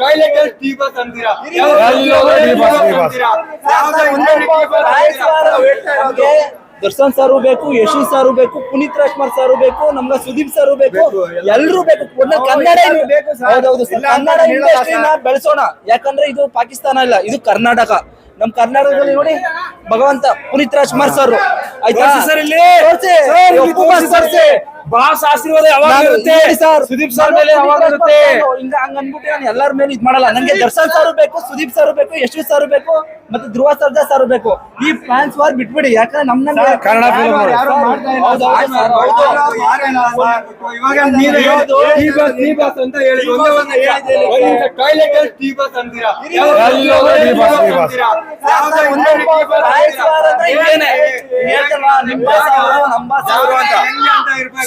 Toilet tea bus ಅಂತೀರಾ? ದರ್ಶನ್ ಸಾರು ಬೇಕು ಯಶು ಸಾರು ಬೇಕು ಪುನೀತ್ ರಾಜ್ಕುಮಾರ್ ಸಾರು ಬೇಕು ನಮ್ಗೆ ಸುದೀಪ್ ಸಾರು ಬೇಕು ಎಲ್ರು ಬೇಕು. ಕನ್ನಡ. ಹೌದೌದು. ಕನ್ನಡ ಇಂಡಸ್ಟ್ರಿನ. ಬೆಳೆಸೋಣ. ಯಾಕಂದ್ರೆ ಇದು ಪಾಕಿಸ್ತಾನ ಇಲ್ಲ ಇದು ಕರ್ನಾಟಕ. ನಮ್ ಕರ್ನಾಟಕದಲ್ಲಿ ನೋಡಿ ಭಗವಂತ ಪುನೀತ್ ರಾಜ್ಕುಮಾರ್ ಸರ್. ಆಯ್ತಾ? ಸರ್ ಇಲ್ಲಿ. ತೋರ್ಸಿ. ಬಸ್ ಆಶೀರ್ವಾದ ಯಾವಾಗ ಇರುತ್ತೆ? ಸರ್, ಸುದೀಪ್ ಸರ್ ಮೇಲೆ ಯಾವಾಗ ಇರುತ್ತೆ? ಹಿಂಗ ಹಂಗ ಅನ್ಬಿಟ್ಟು ನಾನು ಎಲ್ಲಾರ ಮೇಲೆ ಇದ್ ಮಾಡಲ್ಲ. ನಂಗೆ ದರ್ಶನ್ ಸರ್. ಬೇಕು ಸುದೀಪ್ ಸರ್ ಬೇಕು ಯಶು ಸರ್ ಬೇಕು ಮತ್ತೆ ಧ್ರುವ ಸರ್ಜಾ ಸರ್ ಬೇಕು. ಈ ಫ್ಯಾನ್ಸ್ ವಾರ್ ಬಿಟ್ಬಿಡಿ. ಯಾಕಂದ್ರೆ ನಮ್ ನಂಗೆ ಕನ್ನಡ ಟಾಯ್ಲೆಟ್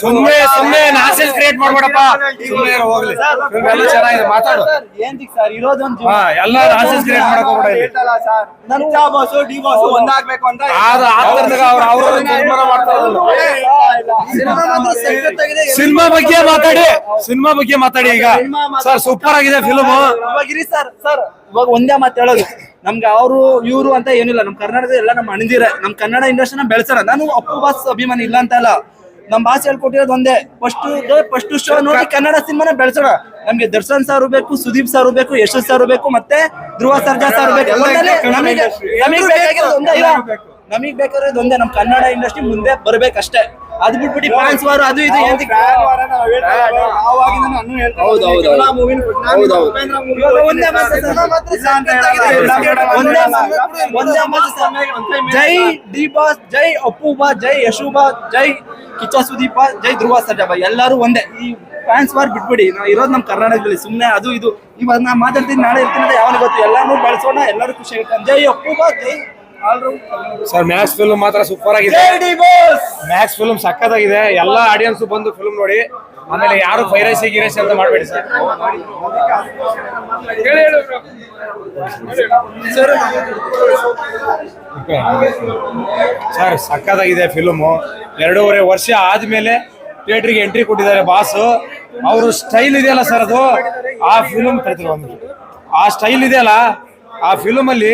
ಸುಮ್ಮನೆ ಸುಮ್ನೆ ನಾಸೆಲ್ ಕ್ರಿಯೇಟ್ ಮಾಡ್ಬೇಡಪ್ಪ. ಸುಮ್ಮನೆ ಹೋಗ್ಲಿ. ಎಲ್ಲ ಚೆನ್ನಾಗಿದೆ ಮಾತಾಡು. ಸರ್, ಸರ್ ಇರೋದೊಂದು ಹಾ ಎಲ್ಲ ನಾಸೆಲ್ ಕ್ರಿಯೇಟ್ ಮಾಡಕ್ ಹೋಗ್ಬೇಡ ಡಿ ಒಂದಾಗ್ಬೇಕು ಅಂತ ಅವ್ರ ಅವ್ರ ತೀರ್ಮಾನ ಮಾಡ್ತಾ ಇರೋದು. ಸಿನಿಮಾ ಮಾತ್ರ ಸಖತ್ತಾಗಿದೆ. ಸಿನಿಮಾ ಬಗ್ಗೆ ಮಾತಾಡಿ. ಸಿನಿಮಾ ಬಗ್ಗೆ ಮಾತಾಡಿ ಈಗ. ಸರ್ ಸೂಪರ್ ಆಗಿದೆ. ಫಿಲ್ಮ್ ಇವಾಗ ಇರಿ ಸರ್ ಸರ್. ಇವಾಗ ಒಂದೇ ಮಾತು ಹೇಳೋದು. ನಮ್ಗೆ ಅವರು ಇವರು ಅಂತ ಏನಿಲ್ಲ. ನಮ್ ಕರ್ನಾಟಕದ ಎಲ್ಲ ನಮ್ಮ ಅಣಿದಿರ. ನಮ್ ಕನ್ನಡ ಇಂಡಸ್ಟ್ರಿನ ಬೆಳೆಸಾರ. ನಾನು ಅಪ್ಪು ಬಾಸ್ ಅಭಿಮಾನಿ ಇಲ್ಲ ಅಂತ ಅಲ್ಲ. ನಮ್ ಭಾಷೆ ಹೇಳ್ಕೊಟ್ಟಿರೋದು ಒಂದೇ. ಫಸ್ಟ್ ಫಸ್ಟ್ ಶೋ ನೋಡಿ ಕನ್ನಡ ಸಿನಿಮಾನ ಬೆಳೆಸೋಣ. ನಮ್ಗೆ ದರ್ಶನ್ ಸಾರು ಬೇಕು ಸುದೀಪ್ ಸಾರು ಬೇಕು ಯಶಸ್ ಸಾರು ಬೇಕು ಮತ್ತೆ ಧ್ರುವ ಸರ್ಜಾ ಸಾರು ಬೇಕು. ಎಲ್ಲ ನಮಗೆ ನಮಗೆ ಬೇಕಾಗಿರೋದು ಒಂದೇ. ನಮಗ್ ಬೇಕಾಗಿರೋದು ಒಂದೇ. ನಮ್ ಕನ್ನಡ ಇಂಡಸ್ಟ್ರಿ ಮುಂದೆ ಬರ್ಬೇಕಷ್ಟೇ. ಅದ್ ಬಿಟ್ಬಿಟ್ಟು ಫ್ಯಾನ್ಸ್ ವಾರ್ ಅದು ಇದು. ಜೈ ಡಿ ಬಾಸ್ ಜೈ ಅಪ್ಪು ಬಾ ಜೈ ಯಶು ಬಾ ಜೈ ಕಿಚ್ಚ ಸುದೀಪ ಜೈ ಧ್ರುವ ಸರ್ಜಾ ಬಾ ಎಲ್ಲರೂ ಒಂದೇ. ಈ ಫ್ಯಾನ್ಸ್ ವಾರ್ ಬಿಟ್ಬಿಡಿ. ನಾವು ಇರೋದು ನಮ್ಮ ಕರ್ನಾಟಕದಲ್ಲಿ. ಸುಮ್ಮನೆ ಅದು ಇದು. ಇವಾಗ ನಾ ಮಾತಾಡ್ತೀನಿ ನಾಳೆ ಇರ್ತೀನಿ ಅಂತ ಯಾವನಿಗೆ ಗೊತ್ತು. ಎಲ್ಲಾನು ಬೆಳೆಸೋಣ ಎಲ್ಲರೂ ಖುಷಿ ಆಗುತ್ತೆ ಜೈ ಅಪ್ಪು ಬಾ ಜೈ ಸರ್ ಮ್ಯಾಕ್ಸ್ ಫಿಲ್ಮ್ ಮಾತ್ರ ಸೂಪರ್ ಆಗಿದೆ. ಮ್ಯಾಕ್ಸ್ ಫಿಲ್ಮ್ ಸಕ್ಕತ್ತಾಗಿದೆ ಎಲ್ಲ ಆಡಿಯನ್ಸ್ ಬಂದು ಫಿಲ್ಮ್ ನೋಡಿ. ಆಮೇಲೆ ಯಾರು ಫೈರಸಿ ಗಿರಸಿ ಅಂತ ಮಾಡಬೇಡಿ ಸರ್ ಸರ್ ಸಕ್ಕತ್ತಾಗಿದೆ ಫಿಲ್ಮು ಎರಡೂವರೆ ವರ್ಷ ಆದ್ಮೇಲೆ ಥಿಯೇಟ್ರಿಗೆ ಎಂಟ್ರಿ ಕೊಟ್ಟಿದ್ದಾರೆ ಬಾಸ್ ಅವರು ಸ್ಟೈಲ್ ಇದೆಯಲ್ಲ ಸರ್ ಅದು? ಆ ಫಿಲ್ಮ್ ಒಂದು ಆ ಸ್ಟೈಲ್ ಇದೆಯಲ್ಲ ಆ ಫಿಲ್ಮ್ ಅಲ್ಲಿ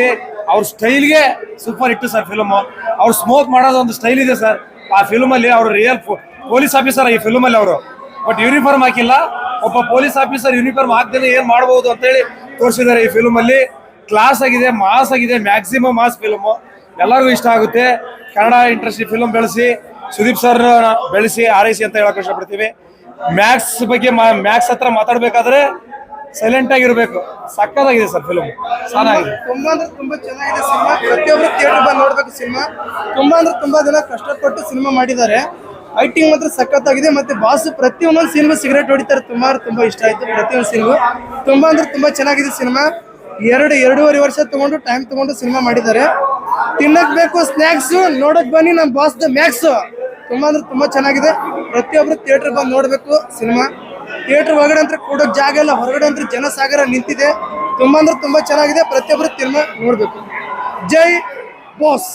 ಅವ್ರ ಸ್ಟೈಲ್ಗೆ ಸೂಪರ್ ಹಿಟ್ಟು ಸರ್ ಫಿಲ್ಮ್ ಅವ್ರು ಸ್ಮೋಕ್ ಮಾಡೋದು ಒಂದು ಸ್ಟೈಲ್ ಇದೆ ಸರ್ ಆ ಫಿಲ್ಮಲ್ಲಿ ಅವರು ರಿಯಲ್ ಪೊಲೀಸ್ ಆಫೀಸರ್ ಈ ಫಿಲ್ಮಲ್ಲಿ ಅವರು. ಬಟ್ ಯೂನಿಫಾರ್ಮ್ ಹಾಕಿಲ್ಲ. ಒಬ್ಬ ಪೊಲೀಸ್ ಆಫೀಸರ್ ಯೂನಿಫಾರ್ಮ್ ಹಾಕ್ದೇನೆ ಏನ್ ಮಾಡಬಹುದು ಅಂತೇಳಿ ತೋರಿಸಿದ್ದಾರೆ ಈ ಫಿಲ್ಮ್ ಅಲ್ಲಿ. ಕ್ಲಾಸ್ ಆಗಿದೆ ಮಾಸ್ ಆಗಿದೆ ಮ್ಯಾಕ್ಸಿಮಮ್ ಮಾಸ್ ಫಿಲ್ಮ್ ಎಲ್ಲರಿಗೂ ಇಷ್ಟ ಆಗುತ್ತೆ. ಕನ್ನಡ ಇಂಟ್ರೆಸ್ಟ್ ಫಿಲಮ್ ಬೆಳೆಸಿ, ಸುದೀಪ್ ಸರ್ ಬೆಳೆಸಿ ಆರೈಸಿ ಅಂತ ಹೇಳಕ್ ಇಷ್ಟಪಡ್ತೀವಿ. ಮ್ಯಾಕ್ಸ್ ಬಗ್ಗೆ ಮ್ಯಾಕ್ಸ್ ಹತ್ರ ಮಾತಾಡ್ಬೇಕಾದ್ರೆ ಸೈಲೆಂಟ್ ಆಗಿರ್ಬೇಕು ಸಕ್ಕತ್ತಾಗಿದೆ ಸರ್ ಫಿಲಮ್ ಚೆನ್ನಾಗಿದೆ ತುಂಬಾ ಅಂದ್ರೆ ತುಂಬಾ ಚೆನ್ನಾಗಿದೆ ಸಿನಿಮಾ. ಪ್ರತಿಯೊಬ್ಬರು ಥಿಯೇಟರ್ ಬಂದು ನೋಡ್ಬೇಕು ಸಿನಿಮಾ. ತುಂಬಾ ಅಂದ್ರೆ ತುಂಬಾ ಜನ ಕಷ್ಟಪಟ್ಟು ಸಿನಿಮಾ ಮಾಡಿದ್ದಾರೆ. ಐಟಿಂಗ್ ಮಾತ್ರ ಸಖತ್ತಾಗಿದೆ ಮತ್ತೆ ಬಾಸು ಪ್ರತಿಯೊಂದೊಂದು ಸಿನಿಮಾ ಸಿಗರೇಟ್ ಹೊಡಿತಾರೆ. ತುಂಬಾ ತುಂಬಾ ಇಷ್ಟ ಆಯ್ತು ಪ್ರತಿಯೊಂದು ಸಿನಿಮಾ ತುಂಬಾ ಅಂದ್ರೆ ತುಂಬಾ ಚೆನ್ನಾಗಿದೆ ಸಿನಿಮಾ. ಎರಡು, ಎರಡೂವರೆ ವರ್ಷ ತಗೊಂಡು ಟೈಮ್ ತಗೊಂಡು ಸಿನಿಮಾ ಮಾಡಿದ್ದಾರೆ. ತಿನ್ನಕ್ ಬೇಕು ಸ್ನಾಕ್ಸ್ ನೋಡಕ್ ಬನ್ನಿ ನಮ್ಮ ಬಾಸ್ ದ ಮ್ಯಾಕ್ಸ್ ತುಂಬಾ ಅಂದ್ರೆ ತುಂಬಾ ಚೆನ್ನಾಗಿದೆ. ಪ್ರತಿಯೊಬ್ರು ಥಿಯೇಟರ್ ಬಂದು ನೋಡ್ಬೇಕು ಸಿನಿಮಾ. ಥಿಯೇಟರ್ ಒಳಗಡೆ ಅಂತ ಜಾಗ ಇಲ್ಲ. ಹೊರಗಡೆ ಅಂತ ಜನಸಾಗರ ನಿಂತಿದೆ. ತುಂಬಾ ಅಂದ್ರೆ ತುಂಬಾ ಚೆನ್ನಾಗಿದೆ. ಪ್ರತಿಯೊಬ್ಬರು ತಿನ್ನ ನೋಡ್ಬೇಕು. ಜೈ ಬಾಸ್.